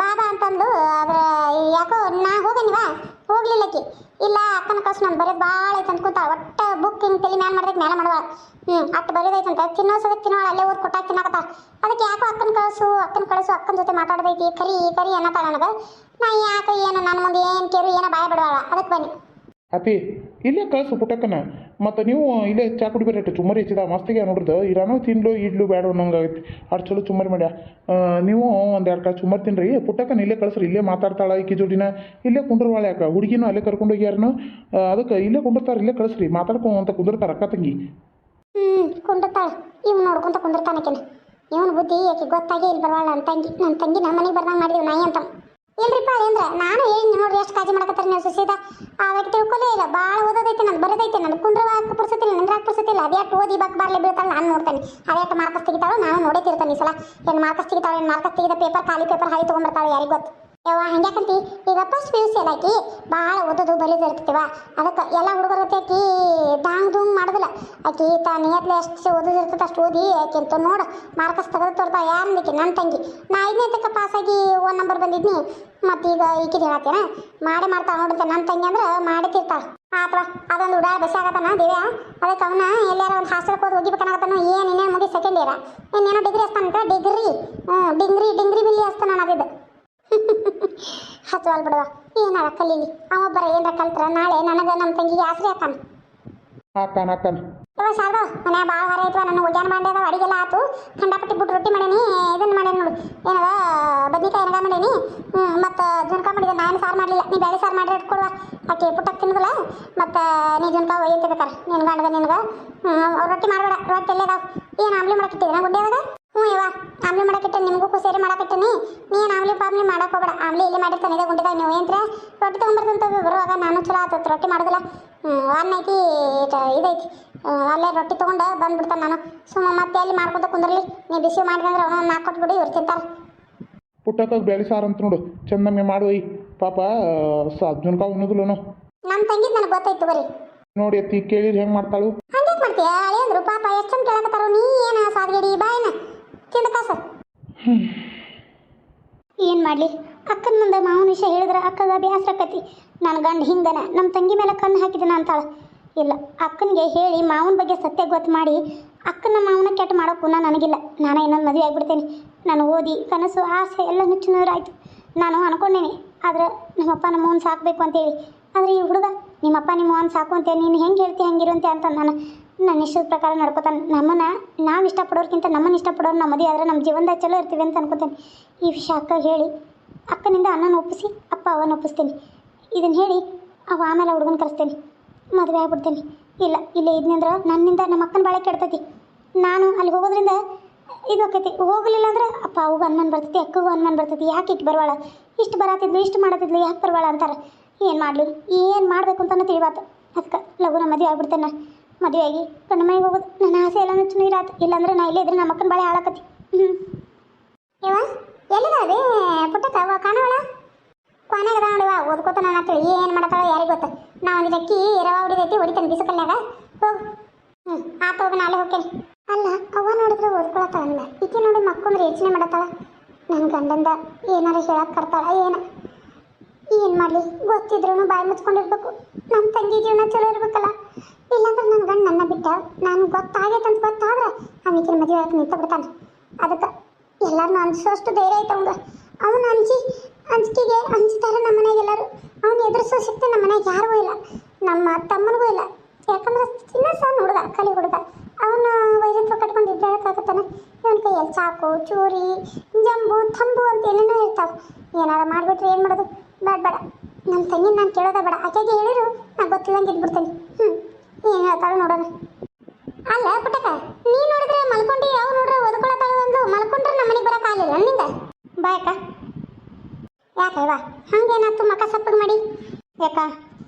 ಬಾಬಾ ಅಂತಂದು, ಅದ್ರ ಯಾಕೋ ನಾ ಹೋಗನಿವಾ? ಹೋಗ್ಲಿಲ್ಲಕಿ. ಇಲ್ಲ, ಅಕ್ಕನ ಕಳ್ಸು ನಾನು ಬರೋದು ಭಾಳ ಐತೆ ಅಂತ ಕೂತಾಳ ಒಟ್ಟ ಬುಕ್ ಹಿಂಗೆ ತಲೆ ಮ್ಯಾಲ ಮಾಡ್ದಕ್ಕೆ ಮ್ಯಾಲ ಮಾಡುವ ಹ್ಞೂ ಅಟ್ಟು ಬರೋದೈತಂತ. ತಿನ್ನೋ ಸದಕ್ಕೆ ತಿನ್ನೋಳ ಅಲ್ಲೇ ಊರು ಕೊಟ್ಟಾಗ ತಿನ್ನಕತ್ತ. ಅದಕ್ಕೆ ಯಾಕೋ ಅಕ್ಕನ ಕಳಿಸು ಅಕ್ಕನ ಕಳಿಸು, ಅಕ್ಕನ ಜೊತೆ ಮಾತಾಡ್ದೈತಿ. ಕರಿ ಕರಿ ಅನ್ನತ್ತಾಳ ನನಗೆ. ನಾ ಯಾಕೆ ಏನು ನನ್ನ ಮುಂದೆ ಏನು ಕೇರು, ಏನೋ ಬಾಯ ಬಿಡವಾಳ. ಅದಕ್ಕೆ ಬನ್ನಿ. ಅತಿ ಇಲ್ಲೇ ಕಳಿಸು ಪುಟ್ಟಕ್ಕನ. ಮತ್ತು ನೀವು ಇಲ್ಲೇ ಚಾ ಕುಡಿಬೇರಟ್ಟು ಚುಮ್ಮರಿ ಹೆಚ್ಚಿದ, ಮಸ್ತಿಗೆ ನೋಡ್ರದು ಇರಾನು ತಿನ್ಲು ಇಡ್ಲು ಬೇಡ ಅನ್ನೋಂಗಾಗೈತಿ. ಅಷ್ಟು ಚಲೋ ಚುಮ್ಮರಿ ಮಾಡ್ಯ. ನೀವು ಒಂದು ಎರಡು ಕಾಳು ಚುಮ್ಮರಿ ತಿನ್ರಿ. ಪುಟ್ಟಕ್ಕನ ಇಲ್ಲೇ ಕಳ್ಸ್ರಿ, ಇಲ್ಲೇ ಮಾತಾಡ್ತಾಳೆ ಈ ಜೋಡಿನ ಇಲ್ಲೇ ಕುಂಡ್ರವಾಳ ಯಾಕೆ? ಹುಡುಗಿನೂ ಅಲ್ಲೇ ಕರ್ಕೊಂಡು ಹೋಗ್ಯಾರನು. ಅದಕ್ಕೆ ಇಲ್ಲೇ ಕುಂಡಿರ್ತಾರೆ ಇಲ್ಲೇ ಕಳಿಸ್ರಿ. ಮಾತಾಡ್ಕೊಂತ ಕುಂದಿರ್ತಾರೆ ಅಕ್ಕ ತಂಗಿ. ಹ್ಞೂ ಕುಂಡಿರ್ತಾಳ ಇವ್ ನೋಡ್ಕೊಂತ ಕುಂದಿರ್ತಾನಕಿನ ಇವನ್ ಬುದ್ಧಿ ಯಾಕೆ ಗೊತ್ತಾಗೇ ಇಲ್ಲಿ ಬರವಾಳ ನನ್ನ ತಂಗಿ. ನನ್ನ ತಂಗಿ ನಮ್ಮ ಮನೆಗೆ ಮಾಡಿದ್ವಿ ನಾಯಿ ಅಂತ. ಇಲ್ರಿಪ್ಪ ಅಂದ್ರೆ ನಾನು ಹೇಳಿ ಎಷ್ಟು ಕಾಳಜಿ ಮಾಡಕತ್ತಾರೆ ನೀವು ಸುಸೀದ ಅದಕ್ಕೆ ತಿಳ್ಕೊಲೇ ಇಲ್ಲ. ಭಾಳ ಓದೋದೈತೆ ನಾನು ಬರೋದೈತೆ ನಾನು ಕುಂದ್ರವಾಗ ಪುರ್ಸತಿಲ್ಲ, ನಂದ್ರ ಪುರ್ಸತಿಲ್ಲ. ಅದ್ಯಾಟ್ ಓದಿ ಬಕ್ ಬಾರ್ಲಿ ಬೀಳ್ತಾಳೆ ನಾನು ನೋಡ್ತೇನೆ. ಅದ್ಯಾಟ್ ಮಾರ್ಕಸ್ ತೆಗಿತಾಳೋ ನಾನು ನೋಡೇ ತಿರ್ತಾನೆ ಸಲ. ಏನು ಮಾರ್ಕಸ್ ತೆಗಿತಾಳೆ, ಏನು ಮಾರ್ಕಸ್ ತೆಗಿದ ಪೇಪರ್ ಖಾಲಿ ಪೇಪರ್ ಹಾಳಿ ತೊಗೊಂಡ್ಬರ್ತಾಳೆ ಯಾರಿಗೆ ಗೊತ್ತು? ಯವ್ವ ಹಂಗ್ಯಾಕಂತಿ ಈಗ ಫಸ್ಟ್ ಪಿ ಯು ಸಿ ಅಲ್ಲಾಕಿ ಭಾಳ ಓದೋದು ಬರೀದು ಇರ್ತೀವ ಅದಕ್ಕೆ ಎಲ್ಲ ಹುಡುಗರ ಜೊತೆ ಆಕಿ? ದಾಂಗ್ ದೂಂಗ್ ಮಾಡೋದಿಲ್ಲ. ಆಕಿ ತಾ ನಿಯತ್ಲೆ ಎಷ್ಟು ಓದೋದು ಇರ್ತದೆ, ಅಷ್ಟು ಓದಿ ಆಕಿಂತ ನೋಡು. ಮಾರ್ಕಸ್ ತೆಗೆದು ತೋರ್ತಾ ಯಾರು ನಿಕ್ಕಿ ನನ್ನ ತಂಗಿ. ನಾ ಐದನೇ ತಕ್ಕ ಪಾಸಾಗಿ ಒನ್ ನಂಬರ್ ಬಂದಿದ್ನಿ. ಮತ್ತು ಈಗ ಈಕಿದ ಹೇಳತ್ತೇನ? ಮಾಡಿ ಮಾಡ್ತಾ ನೋಡುತ್ತೆ ನನ್ನ ತಂಗಿ ಅಂದ್ರೆ ಮಾಡಿ ತಿರ್ತಾಳ. ಆತ್ವಾ, ಅದೊಂದು ಉಡಾ ಬಸ್ ಆಗತ್ತಾನ ದಿವ್ಯಾ? ಅದಕ್ಕೆ ಅವನ ಎಲ್ಲಾರ ಒಂದು ಹಾಸ್ಟೆಲ್ಗೆ ಹೋಗಿ ಹೋಗಿಬೇಕಾಗತ್ತಾನ ಏನು ಇನ್ನೇನು ಮುಗಿ ಸೆಕೆಂಡ್ ಇಯರ ಇನ್ನೇನೋ ಡಿಗ್ರಿ ಹಸ್ತಾನಂತ ಡಿಗ್ರಿ ಹ್ಞೂ ಡಿಂಗ್ರಿ, ಡಿಗ್ರಿ ಬಿಲ್ಲಿ ಹಸ್ತಾನ ಅನ್ನೋದಿದ್ದು ಹಚ್ಚವಲ್ ಬಿಡುವ. ಏನಾರ ಕಲೀಲಿ? ಅವೊಬ್ಬರ ಏನಾರ ಕಲ್ತ್ರ ನಾಳೆ ನನಗೆ ನಮ್ಮ ತಂಗಿಗೆ ಆಸರೆ ಆತಾನ ಹಾಕಾನ ಇವ ಶಾರದಾ ಮನೆ ಭಾಳ ಹೊರ ಐತ್ವ? ನನ್ನ ಉದ್ಯಾನ ಬಾಂಡೆ ಅದಾವ ಅಡಿಗೆಲ್ಲ ಆತು. ಖಂಡಾಪಟ್ಟಿ ಬಿಟ್ಟು ರೊಟ್ಟಿ ಮಾಡೇನಿ ಇದನ್ನು ಮಾಡೇನಿ ನೋಡು. ಏನದ, ಬದ್ನಿಕಾಯಿ ಎನಗ ಮಾಡೇನಿ? ಮತ್ತು ಜುನ್ಕ ಮಾಡಿದೆ. ನಾನು ಸಾರು ಮಾಡಲಿಲ್ಲ. ನೀ ಬೇಳೆ ಸಾರು ಮಾಡಿ ಇಟ್ಕೊಡುವ. ಆಕೆ ಪುಟ್ಟಕ್ಕೆ ತಿನ್ನೋದಿಲ್ಲ ಮತ್ತು ನೀ ಜುನ್ಕ ಒಯ್ಯಂತ ಬೇಕಾರೆ ಗಂಡದ ನಿನಗೆ? ಹ್ಞೂ ರೊಟ್ಟಿ ಮಾಡಬೇಡ. ರೊಟ್ಟಿ ಎಲ್ಲೇ ಅದಾವ? ಏನು ಆಮ್ಲಿ ಮಾಡಕ್ಕಿಟ್ಟಿದ್ದೀನ ಗುಡ್ಡೆದಾಗ ಹ್ಞೂ ಇವ ಆಮ್ಲಿ ಮಾಡಕ್ಕಿಟ್ಟೆ ನಿಮಗೂ ಸೇರಿ ನೀ ನೀನು ಆಮ್ಲಿ ಪಾಮ್ಲಿ ಮಾಡಕ್ಕೆ ಹೋಗ್ಬೇಡ. ಆಮ್ಲಿ ಇಲ್ಲಿ ಮಾಡಿರ್ತಾನೆ, ಇದೆ ಗುಂಡಿದಾಗ ನೀವು. ಏನ್ರ ರೊಟ್ಟಿ ತೊಗೊಂಬರ್ತಂತ ಬರುವಾಗ ನಾನು ಚಲೋ ಆತತ್ ರೊಟ್ಟಿ ಮಾಡೋದಿಲ್ಲ. ಅನ್ನ ಐತಿ ಇದೈತಿ ಅಲ್ಲೇ ರೊಟ್ಟಿ ತೊಗೊಂಡು ಬಂದ್ಬಿಡ್ತಾನೆ ನಾನು. ಸುಮ್ಮ ಮತ್ತೆ ಅಲ್ಲಿ ಮಾಡ್ಕೊತ ಕುಂದ್ರಲಿ ನೀ ಬಿಸಿ ಮಾಡಿದಂದ್ರೆ ಅವನು ನಾಲ್ಕು ಕೊಟ್ಬಿಡಿ ಇವ್ರು ತಿಂತಾರೆ. ಪುಟ್ಟಕ್ಕ ಬೇಳೆ ಸಾರು ಅಂತ ನೋಡು. ಚಂದಮ್ಮೆ ಮಾಡುವೈ ಪಾಪ ಸ ಉಣ್ಣುದಿಲ್ಲ ನಾನು ನಮ್ಮ ತಂಗಿದ್ ನನಗೆ ಗೊತ್ತಾಯ್ತು ಬರಿ. ನೋಡಿ ಅತ್ತಿ ಕೇಳಿದ್ರೆ ಹೆಂಗೆ ಮಾಡ್ತಾಳು? ಹಂಗೆ ಮಾಡ್ತೀಯ? ಅಳಿಯಂದ್ರು ಪಾಪ ಎಷ್ಟು ಚಂದ ಕೇಳಕತ್ತಾರ ನೀ ಏನ ಸಾದ್ಗಡಿ ಬಾಯಿನ ತಿಂದ ಕಾಸ. ಏನು ಮಾಡಲಿ? ಅಕ್ಕನ ಮುಂದೆ ಮಾವನ ವಿಷಯ ಹೇಳಿದ್ರೆ ಅಕ್ಕಗ ಬೇಸರ ಆಕತಿ ನನ್ನ ಗಂಡ ಹಿಂಗನ ನಮ್ಮ ತಂಗಿ ಮೇಲೆ ಕಣ್ಣು ಹಾಕಿದನ ಅಂತಾಳ. ಇಲ್ಲ. ಅಕ್ಕನಿಗೆ ಹೇಳಿ ಮಾವನ ಬಗ್ಗೆ ಸತ್ಯ ಗೊತ್ತು ಮಾಡಿ ಅಕ್ಕನ ಮಾವನ ಕೆಟ್ಟ ಮಾಡೋ ಪುನಃ ನನಗಿಲ್ಲ. ನಾನು ಇನ್ನೊಂದು ಮದುವೆ ಆಗ್ಬಿಡ್ತೇನೆ. ನಾನು ಓದಿ, ಕನಸು, ಆಸೆ ಎಲ್ಲ ನುಚ್ಚುನೂರಾಯಿತು ನಾನು ಅನ್ಕೊಂಡೇನೆ, ಆದ್ರೆ ನಮ್ಮಪ್ಪ ನಮ್ಮವನ್ನ ಸಾಕಬೇಕು ಅಂತೇಳಿ ಆದರೆ ಈ ಹುಡುಗ, ನಿಮ್ಮಪ್ಪ ಮಾವನ ಸಾಕು ಅಂತ ನೀನು ಹೆಂಗೆ ಹೇಳ್ತಿ ಹೆಂಗಿರುವಂತೆ ಅಂತ ನಾನು ನನ್ನ ಇಷ್ಟದ ಪ್ರಕಾರ ನಡ್ಕೋತಾನೆ. ನಮ್ಮನ್ನ ನಾವು ಇಷ್ಟಪಡೋರ್ಕಿಂತ ನಮ್ಮನ್ನ ಇಷ್ಟಪಡೋರು ನಮ್ಮ ಮದುವೆ ಆದರೆ ನಮ್ಮ ಜೀವನದಾಗ ಚಲೋ ಇರ್ತೀವಿ ಅಂತ ಅನ್ಕೋತೇನೆ. ಈ ವಿಷಯ ಅಕ್ಕ ಹೇಳಿ, ಅಕ್ಕನಿಂದ ಅಣ್ಣನ ಒಪ್ಪಿಸಿ, ಅಪ್ಪ ಅವನ್ನ ಒಪ್ಪಿಸ್ತೀನಿ. ಇದನ್ನು ಹೇಳಿ ಅವ ಆಮೇಲೆ ಹುಡುಗನ ಕರೆಸ್ತೇನೆ. ಮದುವೆ ಆಗ್ಬಿಡ್ತೀನಿ. ಇಲ್ಲ, ಇಲ್ಲೇ ಇದ್ನಂದ್ರೆ ನನ್ನಿಂದ ನಮ್ಮ ಅಕ್ಕನ ಬಾಳೆ ಕೆಡ್ತೈತಿ. ನಾನು ಅಲ್ಲಿ ಹೋಗೋದ್ರಿಂದ ಇದು ಆಕೈತಿ. ಹೋಗಲಿಲ್ಲ ಅಂದ್ರೆ ಅಪ್ಪ ಅವ್ಗೂ ಅನ್ಮನ್ ಬರ್ತೈತಿ, ಅಕ್ಕಗೂ ಅನ್ಮನ್ ಬರ್ತೈತಿ. ಯಾಕೆ ಇಟ್ಟು ಬರವಾಳ? ಇಷ್ಟು ಬರತ್ತಿದ್ಲು ಇಷ್ಟು ಮಾಡತ್ತಿದ್ಲು ಯಾಕೆ ಬರವಾಳ ಅಂತಾರೆ. ಏನು ಮಾಡಲಿ? ಏನು ಮಾಡಬೇಕು ಅಂತಲೂ ತಿಳಿಬಾರ್ದು ಅದಕ್ಕೆ ಲಘುನ ಮದುವೆ ಆಗ್ಬಿಡ್ತೇನೆ ಮದುವೆ ಆಗಿ ಗಂಡ ಮನೆಗೆ ಹೋಗೋದು. ನನ್ನ ಆಸೆ ಎಲ್ಲ ನುಚ್ಚು ನೀರಾತು. ಇಲ್ಲಾಂದ್ರೆ ನಾ ಇಲ್ಲೇ ಇದ್ರೆ ನಮ್ಮ ಅಕ್ಕನ ಬಾಳೆ ಹಾಳಾಕತಿ. ಹ್ಞೂ ಇವ ಎಲ್ಲಿದಾವೆ? ಪುಟ್ಟಕ್ಕ ಅವ ಕಾಣವಳ ಕೊನೆಗೆ ಅದ ನೋಡಿವ, ಓದ್ಕೋತ ನಾನು ಅಂತೇಳಿ ಏನು ಮಾಡ್ತಾಳೆ ಯಾರಿಗೆ ಗೊತ್ತ? ನಾವು ಒಂದು ಅಕ್ಕಿ ರವ ಹೊಡಿದೈತಿ, ಹೊಡಿತಾನೆ ಬಿಸುಕಲ್ಯಾಗ. ಹೋಗು. ಹ್ಞೂ ಆತ ಹೋಗಿ ನಾಳೆ ಹೋಗ್ತೇನೆ. ಅಲ್ಲ, ಅವ್ವ ನೋಡಿದ್ರೆ ಓದ್ಕೊಳತ್ತಾಳಲ್ಲ? ಈಕೆ ನೋಡಿ ಮಕ್ಕೊಂಡ್ರೆ ಯೋಚನೆ ಮಾಡತ್ತಾಳ? ನನ್ನ ಗಂಡಂದ ಏನಾರು ಹೇಳಕ್ಕೆ ಕರ್ತಾಳ ಏನ? ಮಾಡಲಿ? ಗೊತ್ತಿದ್ರು ಬಾಯಿ ಮುಚ್ಕೊಂಡಿರ್ಬೇಕು ನಮ್ಮ ತಂಗಿ ಜೀವನ ಚಲೋ ಇರ್ಬೇಕಲ್ಲ. ಇಲ್ಲಾಂದ್ರೆ ನನ್ನ ಗಂಡ ನನ್ನ ಬಿಟ್ಟ ನಾನು ಗೊತ್ತಾಗೈತೆ ಅಂತ ಗೊತ್ತಾದ್ರೆ ಆಮೇಕಿನ ಮದುವೆ ಆಗಿ ನಿಂತ ಬಿಡ್ತಾನೆ ಅದಕ್ಕೆ ಎಲ್ಲರನ್ನೂ ಅನ್ಸೋಷ್ಟು ಧೈರ್ಯ ಐತೆ ಅವಂಗ ಅವನು ಅಂಜಿ ಅಂಜಿಕೆಗೆ ಅಂಜುತ್ತಾರೆ ನಮ್ಮ ಮನೆಗೆ ಎಲ್ಲರೂ. ಅವನು ಎದುರಿಸೋ ಶಕ್ತಿ ನಮ್ಮ ಮನೆಗೆ ಯಾರಿಗೂ ಇಲ್ಲ. ನಮ್ಮ ತಮ್ಮನಿಗೂ ಇಲ್ಲ. ಯಾಕಂದ್ರೆ ಚಿನ್ನ ಸಣ್ಣ ಹುಡುಗ, ಕಲಿ ಹುಡುಗ. ಅವನ ವೈರತ್ವ ಕಟ್ಕೊಂಡು ಇದ್ದಾಗತ್ತಾನೆ ಇವನ ಕೈಯಲ್ಲಿ ಚಾಕು, ಚೂರಿ, ಜಂಬು, ತಂಬು ಅಂತ ಏನೇನೋ ಇರ್ತಾವೆ. ಏನಾರ ಮಾಡಿಬಿಟ್ರೆ ಏನು ಮಾಡೋದು? ಬೇಡ ಬೇಡ ನಮ್ಮ ತಂಗಿ ನಾನು ಕೇಳೋದ ಬೇಡ. ಆಕೆಗೆ ಹೇಳಿರು, ನಾನು ಗೊತ್ತಿಲ್ಲಂಗೆ ಇದ್ಬಿಡ್ತೇನೆ. ಹ್ಞೂ ಏನು ಹೇಳ್ತಾಳೆ ನೋಡೋಣ. ಅಲ್ಲ ಪುಟಕ ನೀ ನೋಡಿದ್ರೆ ಮಲ್ಕೊಂಡು ಯಾವ ನೋಡ್ರೆ ಒದ್ಕೊಳತಾಳ ಒಂದು ಮಲ್ಕೊಂಡ್ರೆ ನಮ್ಮ ಮನೆಗೆ ಬರೋಕ್ಕಾಗಲಿಲ್ಲ ಬಾಯಕ್ಕ. ಯಾಕವ್ವ? ಹಂಗೇನಾಯ್ತು ಮಕ ಸಪ್ಪಗೆ ಮಾಡಿ? ಯಾಕ,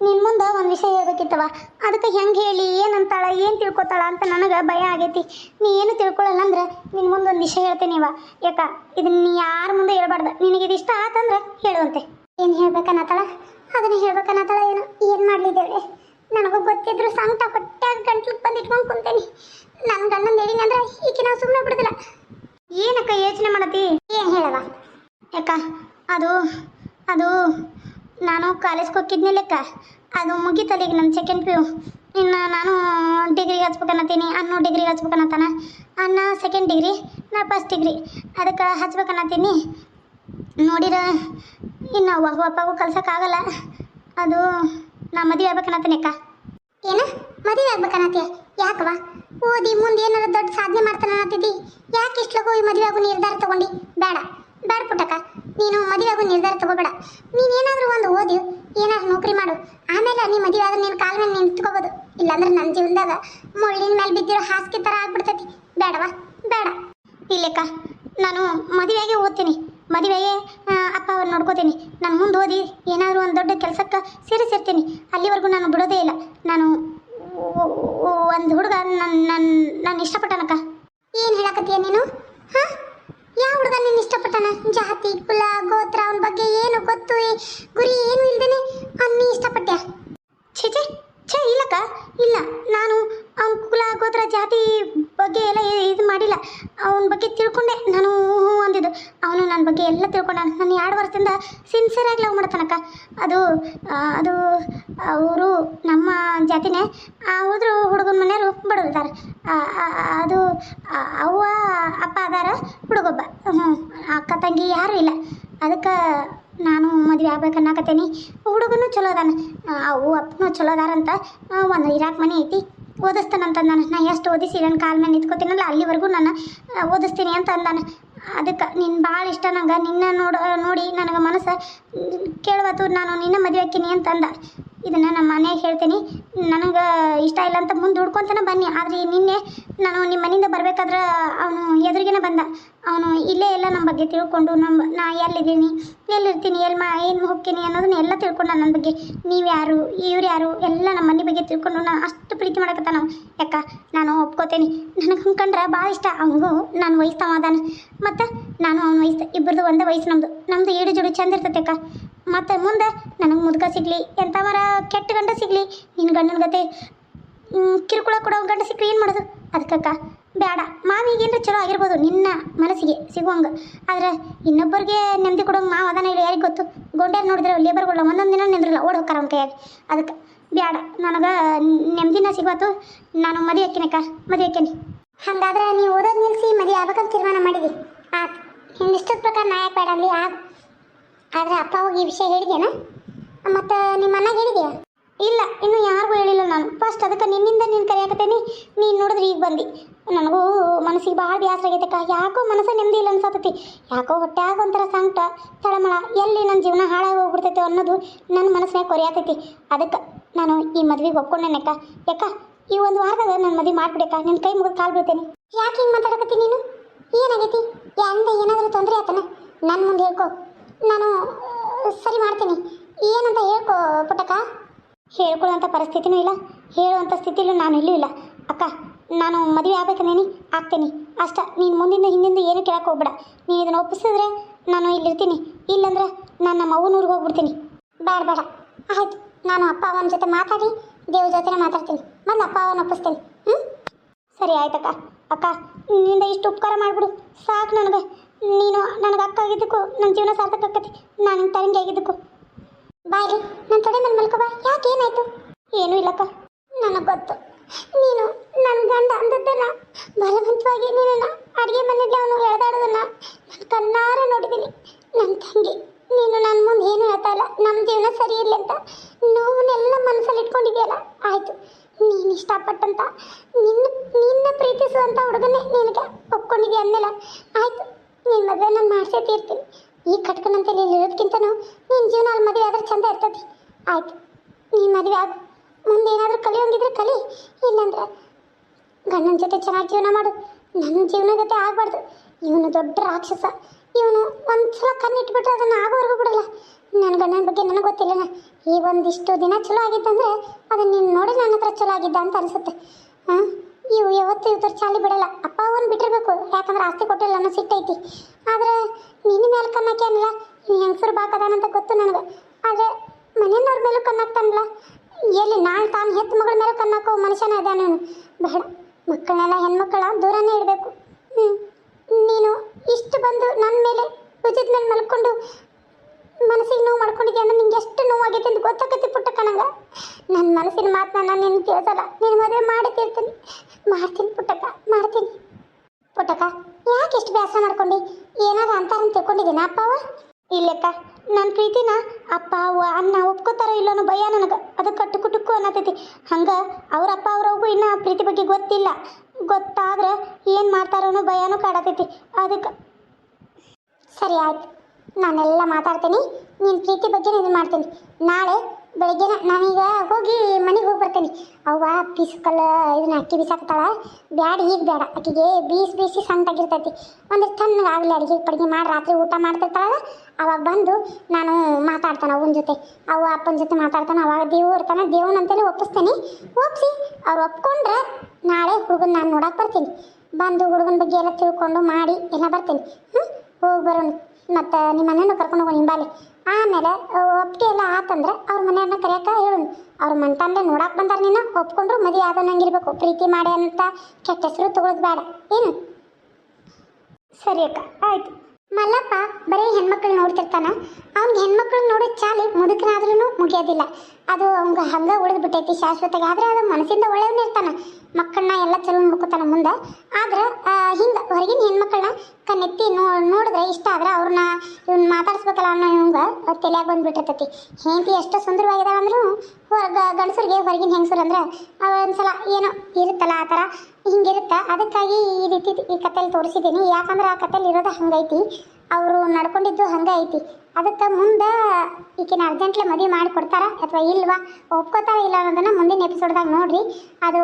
ನಿನ್ ಮುಂದೆ ಒಂದು ವಿಷಯ ಹೇಳ್ಬೇಕಿತ್ತವ ಅದಕ್ಕೆ ಹೆಂಗೆ ಹೇಳಿ, ಏನಂತಾಳ, ಏನು ತಿಳ್ಕೊತಾಳ ಅಂತ ನನಗೆ ಭಯ ಆಗೈತಿ. ನೀ ಏನು ತಿಳ್ಕೊಳ್ಳಲ್ಲ ಅಂದ್ರೆ ನಿನ್ ಮುಂದೆ ಒಂದು ವಿಷಯ ಹೇಳ್ತೇನೆ ಇವ ಯಾಕ ಇದನ್ನ ನೀ ಯಾರ ಮುಂದೆ ಹೇಳ್ಬಾರ್ದು? ನಿನಗೆ ಇದು ಇಷ್ಟ ಆತಂದ್ರೆ ಹೇಳುವಂತೆ. ಏನು ಹೇಳ್ಬೇಕನ್ನತಾಳ? ಅದನ್ನ ಹೇಳ್ಬೇಕನ್ನತಾಳ ಏನು? ಏನು ಮಾಡ್ಲಿದ್ದೇವೆ ನನಗೂ ಗೊತ್ತಿದ್ರು ಸಂಕಟ ಹೊಟ್ಟೆ ಗಂಟ್ಲಿಕ್ ಬಂದು ಇಟ್ಕೊಂಡು ಕುಂತೇನಿ. ನನ್ನ ಗಂಡನ ಹೇಳಿನಿ ಅಂದ್ರೆ ಈಕೆ ನಾವು ಸುಮ್ಮನೆ ಬಿಡುದಿಲ್ಲ. ಏನಕ್ಕ ಯೋಚನೆ ಮಾಡತಿ ಏನು ಹೇಳವ ಯಾಕ ಅದು ಅದು, ನಾನು ಕಾಲೇಜ್ಗೆ ಹೋಗಿದ್ನಿ ಲೆಕ್ಕ. ಅದು ಮುಗೀತಲ್ಲ ಈಗ ನನ್ನ ಸೆಕೆಂಡ್ ಪಿ ಯು ಇನ್ನು ನಾನು ಡಿಗ್ರಿಗೆ ಹಚ್ಬೇಕನ್ನತ್ತೀನಿ ಅನ್ನು ಡಿಗ್ರಿಗೆ ಹಚ್ಬೇಕನ್ನತ್ತಾನ. ಅನ್ನ ಸೆಕೆಂಡ್ ಡಿಗ್ರಿ ನಾ ಫಸ್ಟ್ ಡಿಗ್ರಿ ಅದಕ್ಕೆ ಹಚ್ಬೇಕನ್ನತ್ತೀನಿ. ನೋಡಿರ, ಇನ್ನು ಅವ್ವ ಅಪ್ಪಗೂ ಕಲ್ಸೋಕ್ಕಾಗಲ್ಲ. ಅದು, ನಾ ಮದುವೆ ಆಗ್ಬೇಕನ್ನತ್ತೀನಿ ಅಕ್ಕ. ಏನು? ಮದುವೆ ಆಗ್ಬೇಕನ್ನತ್ತೀಯ ಯಾಕವ ಓದಿ ಮುಂದೆ ಏನಾರ ದೊಡ್ಡ ಸಾಧನೆ ಮಾಡ್ತಾನೆ ಅನ್ನತ್ತಿದ್ದಿ ಯಾಕೆ ಇಷ್ಟು ಲಗು ಈ ಮದುವೆ ಆಗೋ ನಿರ್ಧಾರ ತಗೊಂಡಿ? ಬೇಡ. ಬೇಡ ಪುಟ್ಟಕ್ಕ, ನೀನು ಮದುವೆ ಆಗೋ ನಿರ್ಧಾರ ತಗೋಬೇಡ. ನೀನು ಏನಾದರೂ ಒಂದು ಓದಿ, ಏನಾದ್ರು ನೌಕರಿ ಮಾಡು. ಆಮೇಲೆ ನೀ ಮದುವೆ ಆದ್ರೆ ನಿನ್ನ ಕಾಲ ಮೇಲೆ ನಿಂತ್ಕೋಬೋದು. ಇಲ್ಲಾಂದ್ರೆ ನನ್ನ ಜೀವನದಾಗ ಮುಳ್ಳಿನ ಮೇಲೆ ಬಿದ್ದಿರೋ ಹಾಸಿಗೆ ಥರ ಆಗ್ಬಿಡ್ತೈತಿ. ಬೇಡವಾ? ಬೇಡ. ಇಲ್ಲಕ್ಕ, ನಾನು ಮದುವೆಗೆ ಓದ್ತೀನಿ. ಮದುವೆಗೆ ಅಪ್ಪ ಅವ್ರು ನೋಡ್ಕೋತೀನಿ. ನಾನು ಮುಂದೆ ಓದಿ, ಏನಾದರೂ ಒಂದು ದೊಡ್ಡ ಕೆಲಸಕ್ಕೆ ಸೇರಿಸಿರ್ತೀನಿ. ಅಲ್ಲಿವರೆಗೂ ನಾನು ಬಿಡೋದೇ ಇಲ್ಲ. ನಾನು ಒಂದು ಹುಡುಗ ನನ್ನ ನನ್ನ ನಾನು ಇಷ್ಟಪಟ್ಟನಕ್ಕ. ಏನು ಹೇಳಕತ್ತೀಯ ನೀನು? ಹಾಂ? ಯಾವ ಹುಡುಗ ನಿನ್ನ ಇಷ್ಟಪಟ್ಟನ? ಜಾತಿ, ಕುಲ, ಗೋತ್ರ, ಅವನ ಬಗ್ಗೆ ಏನು ಗೊತ್ತು ಗುರಿ ಏನು ಇಲ್ದೇನೆ ಅನ್ನಿ ಇಷ್ಟಪಟ್ಟೆ ಛೇ ಛೇ ಛೇ, ಇಲ್ಲಕ್ಕ, ಇಲ್ಲ. ನಾನು ಅವನ ಕುಲ, ಗೋತ್ರ, ಜಾತಿ ಬಗ್ಗೆ ಎಲ್ಲ ಇದು ಮಾಡಿಲ್ಲ. ಅವನ ಬಗ್ಗೆ ತಿಳ್ಕೊಂಡೆ. ನಾನು ಅಂದಿದ್ದು. ಅವನು ನನ್ನ ಬಗ್ಗೆ ಎಲ್ಲ ತಿಳ್ಕೊಂಡ ನಾನು ಎರಡು ವರ್ಷದಿಂದ ಸಿನ್ಸಿಯರಾಗಿ ಲವ್ ಮಾಡ್ತಾನಕ್ಕ. ಅದು ಅದು ಅವರು ನಮ್ಮ ಜಾತಿನೇ ಹೋದ್ರು ಹುಡುಗನ ಮನೆಯವರು ಬಡವ್ರಿದ್ದಾರೆ ಅದು ಅವ್ವ, ಅಪ್ಪ ಅದಾರ, ಹುಡುಗೊಬ್ಬ. ಹ್ಞೂ ಅಕ್ಕ ತಂಗಿ ಯಾರು ಇಲ್ಲ. ಅದಕ್ಕೆ ನಾನು ಮದುವೆ ಆಗ್ಬೇಕನ್ನಾಕತ್ತೇನಿ ಹುಡುಗನು ಚಲೋ ಅದಾನ. ಅವು ಅಪ್ಪನೂ ಚಲೋ ಅದಾರಂತ ಒಂದು ಇರಾಕ್ ಮನೆ ಐತಿ ಓದಿಸ್ತಾನಂತ ನಾನು ನಾ ಎಷ್ಟು ಓದಿಸಿ ನನ್ನ ಕಾಲ ಮೇಲೆ ನಿಂತ್ಕೋತೀನಲ್ಲ, ಅಲ್ಲಿವರೆಗೂ ನಾನು ಓದಿಸ್ತೀನಿ ಅಂತ ಅಂದಾನೆ. ಅದಕ್ಕೆ ನಿನ್ನ ಭಾಳ ಇಷ್ಟ ನಂಗೆ, ನಿನ್ನ ನೋಡ ನೋಡಿ ನನಗೆ ಮನಸ್ಸು ಕೇಳುವತ್ತು ನಾನು ನಿನ್ನ ಮದುವೆ ಹಾಕಿನಿ ಅಂತ ಅಂದ ಇದನ್ನು ನಮ್ಮ ಮನೆಗೆ ಹೇಳ್ತೀನಿ. ನನಗೆ ಇಷ್ಟ ಇಲ್ಲ ಅಂತ ಮುಂದೆ ಹುಡ್ಕೊಂತಾನೆ ಬನ್ನಿ. ಆದರೆ ನಿನ್ನೆ ನಾನು ನಿಮ್ಮ ಮನೆಯಿಂದ ಬರಬೇಕಾದ್ರೆ ಅವನು ಎದುರಿಗೇನೆ ಬಂದ. ಅವನು ಇಲ್ಲೇ ಎಲ್ಲ ನಮ್ಮ ಬಗ್ಗೆ ತಿಳ್ಕೊಂಡು ನಮ್ಮ, ನಾ ಎಲ್ಲಿದ್ದೀನಿ, ಎಲ್ಲಿರ್ತೀನಿ, ಎಲ್ಲಿ ಮಾ ಏನು ಹೋಗ್ತೀನಿ ಅನ್ನೋದನ್ನ ಎಲ್ಲ ತಿಳ್ಕೊಂಡ ನನ್ನ ಬಗ್ಗೆ. ನೀವು ಯಾರು, ಇವ್ರು ಯಾರು, ಎಲ್ಲ ನಮ್ಮ ಮನೆ ಬಗ್ಗೆ ತಿಳ್ಕೊಂಡು ನಾ ಅಷ್ಟು ಪ್ರೀತಿ ಮಾಡಕತ್ತ ನಾವು ಯಾಕ? ನಾನು ಒಪ್ಕೋತೇನೆ. ನನಗೆ ಹಂಗಂದ್ರೆ ಭಾಳ ಇಷ್ಟ. ಅವನಿಗೂ ನಾನು ವಯಸ್ಸವ ಅದಾನ. ಮತ್ತು ನಾನು ಅವನ ವಯಸ್ಸು, ಇಬ್ಬರದು ಒಂದೇ ವಯಸ್ಸು ನಮ್ಮದು ನಮ್ಮದು ಏಡು ಜೋಡು ಚಂದ ಇರ್ತೈತೆ ಅಕ್ಕ. ಮತ್ತು ಮುಂದೆ ನನಗೆ ಮುದುಕ ಸಿಗಲಿ, ಎಂಥವರ ಕೆಟ್ಟ ಗಂಡ ಸಿಗಲಿ ನಿನ್ನ ಗಂಡನ ಗತೆ ಕಿರುಕುಳ ಕೊಡೋ ಗಂಡ ಸಿಕ್ಕರೆ ಏನು ಮಾಡೋದು? ಅದಕ್ಕಕ್ಕ ಬೇಡ. ಮಾವಿಗೇನ್ರ ಚಲೋ ಆಗಿರ್ಬೋದು, ನಿನ್ನ ಮನಸ್ಸಿಗೆ ಸಿಗುವಂಗ. ಆದ್ರೆ ಇನ್ನೊಬ್ಬರಿಗೆ ನೆಮ್ಮದಿ ಕೊಡೋಂಗೆ ಮಾವ ಅದನ್ನ ಇಲ್ಲ ಯಾರಿಗೆ ಗೊತ್ತು? ಗೊಂಡೆ ನೋಡಿದ್ರೆ ಲೇಬರ್ಗಳ ಒಂದೊಂದು ದಿನ ನಿಂದ್ರಲ್ಲ, ಓಡ್ ಹೋಗ್ತಾರ ಅವ್ನ ಅದಕ್ಕೆ ಬೇಡ ನನಗೆ ನೆಮ್ಮದಿನ ಸಿಗೋತು ನಾನು ಮದುವೆ ಹಾಕಿನಕ್ಕ ಮದುವೆ ಹಾಕೇನಿ ಹಂಗಾದ್ರೆ ನೀವು ಓದೋದು ನಿಲ್ಸಿ ಮದುವೆ ಆಗ್ಬೇಕಂತ ತೀರ್ಮಾನ ಮಾಡಿದಿ. ಆತು ಇಷ್ಟದ ಪ್ರಕಾರ ನಾ ಯಾಕೆ ಬೇಡ ಅಲ್ಲಿ? ಆಗ. ಆದ್ರೆ ಅಪ್ಪ ಹೋಗಿ ಈ ವಿಷಯ ಹೇಳಿದೇನ ಮತ್ತು ನಿಮ್ಮ ಅಣ್ಣ ಹೇಳಿದ್ಯಾ? ಇಲ್ಲ, ಇನ್ನು ಯಾರಿಗೂ ಹೇಳಿಲ್ಲ ನಾನು. ಫಸ್ಟ್ ಅದಕ್ಕೆ ನಿನ್ನಿಂದ ನೀನು ಕರೆಯಾಕತ್ತೇನೆ ನೀನು ನೋಡಿದ್ರೆ ಈಗ ಬಂದು. ಮನಸ್ಸಿಗೆ ಭಾಳ ಬೇಸರ ಆಗೈತಕ್ಕ ಯಾಕೋ ಮನಸ್ಸು ನೆಮ್ಮದಿ ಇಲ್ಲ ಅನ್ಸತೈತಿ. ಯಾಕೋ ಹೊಟ್ಟ್ಯಾಗ ಒಂಥರ ಸಂಕಟ, ತಳಮಳ, ಎಲ್ಲಿ ನನ್ನ ಜೀವನ ಹಾಳಾಗಿ ಹೋಗ್ಬಿಡ್ತೈತೆ ಅನ್ನೋದು ನನ್ನ ಮನಸ್ಸಿನಾಗ ಕೊರೆಯತೈತಿ ಅದಕ್ಕೆ ನಾನು ಈ ಮದ್ವೆಗೆ ಒಪ್ಕೊಂಡೇನಕ್ಕ ಯಾಕ? ಈ ಒಂದು ವಾರದಾಗ ನನ್ನ ಮದುವೆ ಮಾಡ್ಬಿಡಕ್ಕ. ನಿನ್ನ ಕೈ ಮುಗಿದು ಕಾಲು ಬಿಡ್ತೇನೆ ಯಾಕೆ ಹಿಂಗೆ ಮಾತಾಡಕತ್ತಿ ನೀನು? ಏನಾಗೈತಿ? ಎಂದ ಏನಾದರೂ ತೊಂದರೆ ಆತನ? ನನ್ನ ಮುಂದೆ ಹೇಳ್ಕೊ. ನಾನು ಸರಿ ಮಾಡ್ತೀನಿ. ಏನಂತ ಹೇಳ್ಕೊ ಪುಟ್ಟಕ್ಕ. ಹೇಳ್ಕೊಳ್ಳೋಂಥ ಪರಿಸ್ಥಿತಿನೂ ಇಲ್ಲ. ಹೇಳುವಂಥ ಸ್ಥಿತಿಲೂ ನಾನು ಇಲ್ಲೂ ಇಲ್ಲ. ಅಕ್ಕ ನಾನು ಮದುವೆ ಆಗ್ಬೇಕಂದೇನಿ ಆಗ್ತೀನಿ. ಅಷ್ಟ, ನೀನು ಮುಂದಿಂದ ಹಿಂದಿಂದ ಏನು ಕೇಳಕ್ಕೆ ಹೋಗ್ಬೇಡ. ನೀನು ಇದನ್ನು ಒಪ್ಪಿಸಿದ್ರೆ ನಾನು ಇಲ್ಲಿರ್ತೀನಿ. ಇಲ್ಲಂದ್ರೆ ನಾನು ನಮ್ಮ ಅವ್ವನೂರಿಗೆ ಹೋಗ್ಬಿಡ್ತೀನಿ. ಬೇಡ ಬೇಡ ಆಯ್ತು, ನಾನು ಅಪ್ಪ ಅವನ ಜೊತೆ ಮಾತಾಡಿ, ದೇವ್ರ ಜೊತೆನೇ ಮಾತಾಡ್ತೀನಿ. ಬಂದು ಅಪ್ಪ ಅವನ ಒಪ್ಪಿಸ್ತೀನಿ. ಹ್ಞೂ ಸರಿ ಆಯ್ತಕ್ಕ. ಅಕ್ಕ ನಿನ್ನಿಂದ ಇಷ್ಟು ಉಪಕಾರ ಮಾಡಿಬಿಡು. ಸಾಕು ನನಗೆ. ನೀನು ನನಗೆ ಅಕ್ಕ ಆಗಿದ್ದಕ್ಕೂ ನನ್ನ ಜೀವನ ಸಾರ್ಥಕ ಆಕತಿ. ನಾನು ತಂಗಿ ಆಗಿದ್ದಕ್ಕೂ. ಬಾಯ್ ರೀ ನನ್ನ ತಡೆ ಮೇಲೆ ಮಲ್ಕೋ ಬಾ. ಯಾಕೆ ಏನಾಯ್ತು? ಏನೂ ಇಲ್ಲಕ್ಕ. ನನಗೆ ಗೊತ್ತು. ನೀನು ನನ್ನ ಗಂಡ ಅಂದದ್ದನ್ನ ಬಲವಂತವಾಗಿ ನೀನನ್ನ ಅಡುಗೆ ಮನೆಯಲ್ಲಿ ಅವನು ಎಳೆದಾಡೋದನ್ನ ನಾನು ಕಣ್ಣಾರೆ ನೋಡಿದ್ದೀನಿ ನನ್ನ ತಂಗಿ, ನೀನು ನನ್ನ ಮುಂದೆ ಏನು ಹೇಳ್ತಾ ಇಲ್ಲ. ನಮ್ಮ ಜೀವನ ಸರಿ ಇರಲಿ ಅಂತ ನೋವನ್ನೆಲ್ಲ ಮನಸ್ಸಲ್ಲಿ ಇಟ್ಕೊಂಡಿದ್ಯಲ್ಲ? ಆಯಿತು, ನೀನು ಇಷ್ಟಪಟ್ಟಂತ, ನಿನ್ನ ನಿನ್ನ ಪ್ರೀತಿಸುವಂಥ ಹುಡುಗನೇ ನಿನಗೆ ಒಪ್ಕೊಂಡಿದ್ಯಾ ಅಂದಮೇಲೆ? ಆಯಿತು ನಿನ್ನ ಮದುವೆ ನಾನು ಮಾಡಿಸೇ ತೀರ್ತೀನಿ. ಈ ಕಟ್ಕನಂತೆ ಇಲ್ಲಿ ಇರೋದಕ್ಕಿಂತನೂ ನಿನ್ನ ಜೀವನ ಅಲ್ಲಿ ಮದುವೆ ಆದ್ರೆ ಚಂದ ಇರ್ತೈತಿ ಆಯಿತು ನೀನು ಮದುವೆ ಆಗು ಮುಂದೆ ಏನಾದರೂ ಕಲಿಯೋಂಗಿದ್ರೆ ಕಲಿ ಇಲ್ಲಾಂದ್ರೆ ಗಂಡನ ಜೊತೆ ಚೆನ್ನಾಗಿ ಜೀವನ ಮಾಡು ನನ್ನ ಜೀವನ ಜೊತೆ ಆಗಬಾರ್ದು ಇವನು ದೊಡ್ಡ ರಾಕ್ಷಸ ಇವನು ಒಂದ್ಸಲ ಕಣ್ಣಿಟ್ಬಿಟ್ರೆ ಅದನ್ನು ಆಗೋವರೆಗೂ ಬಿಡಲ್ಲ. ನನ್ನ ಗಂಡನ ಬಗ್ಗೆ ನನಗೆ ಗೊತ್ತಿಲ್ಲ ಈ ಒಂದಿಷ್ಟು ದಿನ ಚಲೋ ಆಗಿತ್ತಂದ್ರೆ ಅದನ್ನು ನೀನು ನೋಡಿ ನನ್ನ ಹತ್ರ ಚಲೋ ಆಗಿದ್ದ ಅಂತ ಅನಿಸುತ್ತೆ. ಹಾಂ ಇವು ಯಾವತ್ತೂ ಇವ್ರ ಚಾಲಿ ಬಿಡಲ್ಲ. ಅಪ್ಪ ಅವನ್ ಬಿಟ್ಟಿರ್ಬೇಕು. ಯಾಕಂದ್ರೆ ಆಸ್ತಿ ಕೊಟ್ಟಿಲ್ಲ ಅನ್ನೋ ಸಿಟ್ಟೈತಿ ಆದ್ರೆ ನಿನ್ನ ಮೇಲೆ ಅನ್ನಲ್ಲ. ಇವ್ ಹೆಂಗಸರು ಬಾಕದಾನಂತ ಗೊತ್ತು ನನಗೆ. ಆದ್ರೆ ಮನೆಯವ್ರ ಮೇಲೂ ಕಣ್ಣಾಕ್ತಾನಲ್ಲ. ಎಲ್ಲಿ ನಾನು ತಾನು ಹೆತ್ತ ಮಗಳ ಮೇಲೆ ಕಣ್ಣಾಕೋ ಮನುಷ್ಯನ ಅವನು ಬೇಡ. ಮಕ್ಕಳನ್ನೆಲ್ಲ ಹೆಣ್ಮಕ್ಕಳ ದೂರನೇ ಇಡಬೇಕು. ಹ್ಞೂ ನೀನು ಇಷ್ಟು ಬಂದು ನನ್ನ ಮೇಲೆ ಭುಜದ ಮೇಲೆ ಮಲ್ಕೊಂಡು ಮನಸ್ಸಿಗೆ ನೋವು ಮಾಡ್ಕೊಂಡಿದ್ದೆ ಅಂದ್ರೆ ನಿಂಗೆ ಎಷ್ಟು ನೋವಾಗೈತೆ ಅಂತ ಗೊತ್ತಾಗತ್ತೆ ಪುಟ್ಟ ಕಣಂಗ. ನನ್ನ ಮನಸ್ಸಿನ ಮಾತನ್ನ ನಾನು ನಿನ್ನ ತಿಳಿಸಲ್ಲ ನೀನು ಮದುವೆ ಮಾಡಿ ತೀರ್ತೀನಿ ಮಾಡ್ತೀನಿ ಪುಟ್ಟಕ್ಕ ಮಾಡ್ತೀನಿ. ಪುಟ್ಟಕ್ಕ, ಯಾಕೆ ಎಷ್ಟು ಬೇಸರ ಮಾಡ್ಕೊಂಡು? ಏನಾದ್ರು ಅಂತ ತಿಳ್ಕೊಂಡಿದ್ದೀನ ಅಪ್ಪ ಅವ ಇಲ್ಲಕ್ಕ ನನ್ನ ಪ್ರೀತಿನ ಅಪ್ಪ ಅವ್ವ ಅನ್ನ ಒಪ್ಕೋತಾರೋ ಇಲ್ಲೋನೋ ಭಯ ನನಗೆ. ಅದು ಕಟ್ಟು ಕುಟುಕು ಅನ್ನತೈತಿ. ಹಂಗೆ ಅವ್ರ ಅಪ್ಪ ಅವ್ರವ್ಗೂ ಇನ್ನೂ ಪ್ರೀತಿ ಬಗ್ಗೆ ಗೊತ್ತಿಲ್ಲ. ಗೊತ್ತಾದ್ರೆ ಏನು ಮಾಡ್ತಾರೋನು ಭಯನೂ ಕಾಡತೈತಿ. ಅದಕ್ಕೆ ಸರಿ ಆಯ್ತು. ನಾನೆಲ್ಲ ಮಾತಾಡ್ತೀನಿ. ನಿನ್ನ ಪ್ರೀತಿ ಬಗ್ಗೆ ನಿನ್ನ ಮಾಡ್ತೀನಿ. ನಾಳೆ ಬೆಳಗ್ಗೆ ನಾನೀಗ ಹೋಗಿ ಮನೆಗೆ ಹೋಗಿ ಬರ್ತೀನಿ. ಅವ್ವ ಪೀಸ್ಕಲ್ಲ ಇದನ್ನ ಅಕ್ಕಿ ಬಿಸಾಕ್ತಾಳ ಬ್ಯಾಡ, ಈಗ ಬೇಡ ಅಕ್ಕಿಗೆ ಬೀಸಿ ಬೀಸಿ ಸಣ್ಣದಾಗಿರ್ತೈತಿ. ಒಂದು ತಣ್ಣಗೆ ಆಗಲಿ ಅಡುಗೆ ಪಡಿಗೆ ಮಾಡಿ, ರಾತ್ರಿ ಊಟ ಮಾಡ್ತಿರ್ತಾಳ ಅವಾಗ ಬಂದು ನಾನು ಮಾತಾಡ್ತಾನೆ ಅವನ ಜೊತೆ. ಅವ ಅಪ್ಪನ ಜೊತೆ ಮಾತಾಡ್ತಾನೆ, ಅವಾಗ ದೇವು ಇರ್ತಾನೆ ಅಂತಲೇ ಒಪ್ಪಿಸ್ತೀನಿ. ಒಪ್ಪಿಸಿ ಅವ್ರು ಒಪ್ಕೊಂಡ್ರೆ ನಾಳೆ ಹುಡುಗನ ನಾನು ನೋಡಕ್ಕೆ ಬರ್ತೀನಿ. ಬಂದು ಹುಡುಗನ ಬಗ್ಗೆ ಎಲ್ಲ ತಿಳ್ಕೊಂಡು ಮಾಡಿ, ಎಲ್ಲ ಬರ್ತೀನಿ. ಹ್ಞೂ ಹೋಗಿ ಬರೋಣ. ಮತ್ತು ನಿಮ್ಮ ಮನೆಯನ್ನು ಕರ್ಕೊಂಡು ಹೋಗೋಣ ನಿಂಬಾಲಿ ಆಮೇಲೆ ಒಪ್ಪಿಗೆ ಎಲ್ಲ ಆತಂದ್ರೆ ಅವ್ರ ಮನೆಯವ್ರನ್ನ ಕರೆಯಕ್ಕೆ ಹೇಳು. ಅವ್ರ ಮಂತಂದ್ರೆ ನೋಡಕ್ಕೆ ಬಂದಾರ ನಿನ್ನ ಒಪ್ಕೊಂಡ್ರು ಮದುವೆ ಆದನಂಗಿರ್ಬೇಕು ಪ್ರೀತಿ ಮಾಡಿ ಅಂತ ಕೆಟ್ಟ ಹೆಸರು ತೊಗೊಳೋದು ಬೇಡ ಏನು? ಸರಿ ಅಕ್ಕ, ಆಯ್ತು. ಮಲ್ಲಪ್ಪ ಬರೀ ಹೆಣ್ಮಕ್ಳು ನೋಡ್ತಿರ್ತಾನ. ಅವ್ನಿಗೆ ಹೆಣ್ಮಕ್ಳು ನೋಡೋ ಚಾಲಿ ಮುದುಕನಾದ್ರೂ ಮುಗಿಯೋದಿಲ್ಲ. ಅದು ಅವ್ಗೆ ಹಂಗ ಉಳಿದು ಬಿಟ್ಟೈತಿ ಶಾಶ್ವತವಾಗಿ ಆದ್ರೆ ಅದು ಮನಸ್ಸಿಂದ ಒಳ್ಳೆಯವನ್ನ ಇರ್ತಾನ. ಮಕ್ಕಳನ್ನ ಎಲ್ಲ ಚಲೋ ನೋಡ್ಕೊತಾನ ಮುಂದೆ. ಆದ್ರೆ ಹಿಂಗ ಹೊರಗಿನ ಹೆಣ್ಮಕ್ಳನ್ನ ಕಣ್ಣೆತ್ತಿ ನೋ, ನೋಡಿದ್ರೆ ಇಷ್ಟ ಆದ್ರೆ ಅವ್ರನ್ನ ಇವ್ನ ಮಾತಾಡಿಸ್ಬೇಕಲ್ಲ ಅನ್ನೋ ಇವಂಗೆ ತಲೆಯಾಗ ಬಂದ್ಬಿಟ್ಟಿರ್ತೈತಿ. ಹೆಂಡತಿ ಎಷ್ಟು ಸುಂದರವಾಗಿದಾವ ಅಂದ್ರೂ ಹೊರಗ ಗಂಡಸರಿಗೆ ಹೊರಗಿನ ಹೆಂಗಸರು ಅಂದ್ರೆ ಒಂದ್ಸಲ ಏನೋ ಇರುತ್ತಲ್ಲ ಆ ಥರ. ಹಿಂಗಿರುತ್ತೆ? ಅದಕ್ಕಾಗಿ ಈ ರೀತಿ ಈ ಕಥೆಲಿ ತೋರಿಸಿದ್ದೀನಿ. ಯಾಕಂದ್ರೆ ಆ ಕಥೆಲಿ ಇರೋದು ಹಂಗೈತಿ. ಅವರು ನಡ್ಕೊಂಡಿದ್ದು ಹಂಗೆ ಐತಿ ಅದಕ್ಕೆ ಮುಂದೆ ಈಕಿನ ಅರ್ಜೆಂಟ್ಲಿ ಮದುವೆ ಮಾಡಿ ಕೊಡ್ತಾರ ಅಥವಾ ಇಲ್ವಾ? ಒಪ್ಕೋತಾರ ಇಲ್ಲ ಅನ್ನೋದನ್ನ ಮುಂದಿನ ಎಪಿಸೋಡ್ದಾಗ ನೋಡ್ರಿ. ಅದು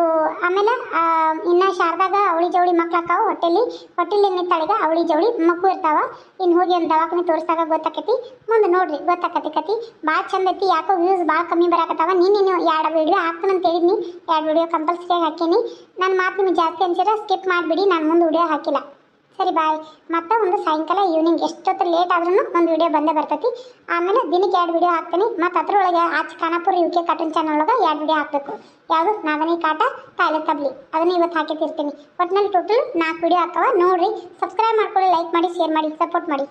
ಆಮೇಲೆ ಇನ್ನು ಶಾರದಾಗ ಅವಳಿ ಜವಳಿ ಮಕ್ಳು ಅಕ್ಕಾವ ಹೊಟ್ಟೆಲಿ. ಹೊಟ್ಟೆಲಿ ನಿಂತಾಳಿಗ ಅವಳಿ ಜವಳಿ ಮಕ್ಕಳು ಇರ್ತಾವ. ಇನ್ನು ಹೋಗಿ ಒಂದು ದವಾಖಾನೆ ತೋರಿಸಿದಾಗ ಗೊತ್ತಾಕತಿ. ಮುಂದೆ ನೋಡ್ರಿ, ಗೊತ್ತಾಕತಿ ಕತಿ. ಭಾಳ ಚಂದ ಐತಿ, ಯಾಕೋ ವ್ಯೂಸ್ ಭಾಳ ಕಮ್ಮಿ ಬರಾಕತ್ತಾವ. ನೀನು ನೀವು ಎರಡು ವಿಡಿಯೋ ಹಾಕ್ತಾನಂತ ಹೇಳಿದ್ನಿ. ಎರಡು ವಿಡಿಯೋ ಕಂಪಲ್ಸರಿಯಾಗಿ ಹಾಕೀನಿ ನನ್ನ ಮಾತು ನಿಮಗೆ ಜಾಸ್ತಿ ಅನ್ಸಿದ್ರೆ ಸ್ಕಿಪ್ ಮಾಡಿಬಿಡಿ. ನಾನು ಮುಂದೆ ವಿಡಿಯೋ ಹಾಕಿಲ್ಲ. ಸರಿ ಬಾಯ್ ಮತ್ತೆ ಒಂದು ಸಾಯಂಕಾಲ ಈವ್ನಿಂಗ್ ಎಷ್ಟೊತ್ತು ಲೇಟ್ ಆದ್ರೂ ಒಂದು ವಿಡಿಯೋ ಬಂದೇ ಬರ್ತೈತಿ. ಆಮೇಲೆ ದಿನಕ್ಕೆ ಎರಡು ವಿಡಿಯೋ ಹಾಕ್ತೀನಿ. ಮತ್ತು ಅದರೊಳಗೆ ಆಚೆ Khanapur U K cartoon channel ಒಳಗೆ ಎರಡು ವಿಡಿಯೋ ಹಾಕಬೇಕು. ಯಾವುದು? ನಾದನಿ ಕಾಟ, ಕಾಯಿಲೆ ತಬ್ಲಿ ಅದನ್ನ ಇವತ್ತು ಹಾಕಿರ್ತೀನಿ ಒಟ್ಟಿನಲ್ಲಿ ಟೋಟಲ್ ನಾಲ್ಕು ವಿಡಿಯೋ ಹಾಕವ ನೋಡ್ರಿ ಸಬ್ಸ್ಕ್ರೈಬ್ ಮಾಡ್ಕೊಳ್ಳಿ ಲೈಕ್ ಮಾಡಿ ಶೇರ್ ಮಾಡಿ ಸಪೋರ್ಟ್ ಮಾಡಿ.